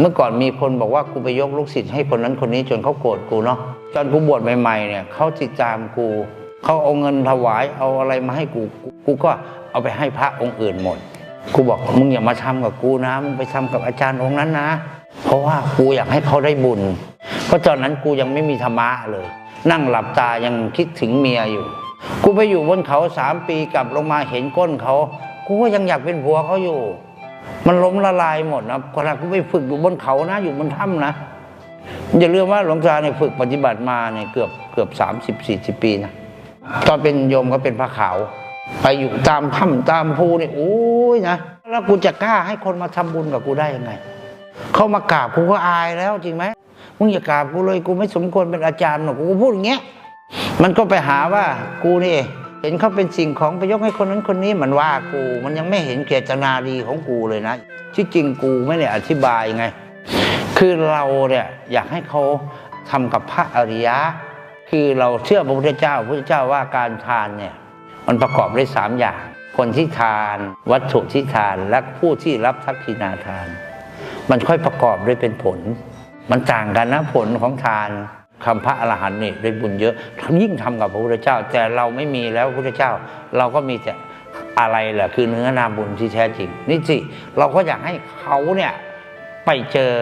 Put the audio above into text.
เมื่อก่อนมีคนบอกว่ากูไปยกลูกศิษย์ให้คนนั้นคนนี้จนเขาโกรธกูเนาะตอนกูบวชใหม่ๆเนี่ยเขาติดตามกูเขาเอาเงินถวายเอาอะไรมาให้กูกูก็เอาไปให้พระองค์อื่นหมดกูบอกมึงอย่ามาทำกับกูนะมึงไปทำกับอาจารย์องค์นั้นนะ เพราะว่ากูอยากให้เขาได้บุญ เพราะตอนนั้นกูยังไม่มีธรรมะเลย นั่งหลับตายังคิดถึงเมียอยู่ กูไปอยู่บนเขาสามปีกลับลงมาเห็นก้นเขา กูก็ยังอยากเป็นผัวเขาอยู่ มันล้มละลายหมดนะขณะกูไปฝึกอยู่บนเขานะ อยู่บนถ้ำนะอย่าลืมว่าหลวงตาเนี่ยฝึกปฏิบัติมาเนี่ยเกือบเกือบสามสิบสี่สิบปีนะตอนเป็นโยมก็เป็นพระขาว ไปอยู่ตามถ้ำตามภูนี่โอ้ยนะแล้วกูจะกล้าให้คนมาทำบุญกับกูได้ยังไง เข้ามากราบกูก็อายแล้วจริงไหมมึงอย่ากราบกูเลยกูไม่สมควรเป็นอาจารย์หรอกกูก็พูดอย่างเงี้ยมันก็ไปหาว่ากูนี่ ห็นเขาเป็นสิ่งของไปยกให้คนนั้นคนนี้มันว่ากู มันยังไม่เห็นเจตนาดีของกูเลยนะ ที่จริงกูไม่ได้อธิบายไง คือเราเนี่ยอยากให้เขาทำกับพระอริยะ คือเราเชื่อพระพุทธเจ้าพระพุทธเจ้าว่าการทานเนี่ยมันประกอบด้วยสามอย่าง คนที่ทาน วัตถุที่ทานและผู้ที่รับทักษิณาทาน มันค่อยประกอบด้วยเป็นผล มันต่างกันนะผลของทาน คำพระอรหันต์นี่ได้บุญเยอะยิ่งทำกับพระพุทธเจ้า แต่เราไม่มีแล้วพระพุทธเจ้า เราก็มีแต่อะไรแหละคือเนื้อนาบุญที่แท้จริงนี่สิเราก็อยากให้เขาเนี่ยไปเจอ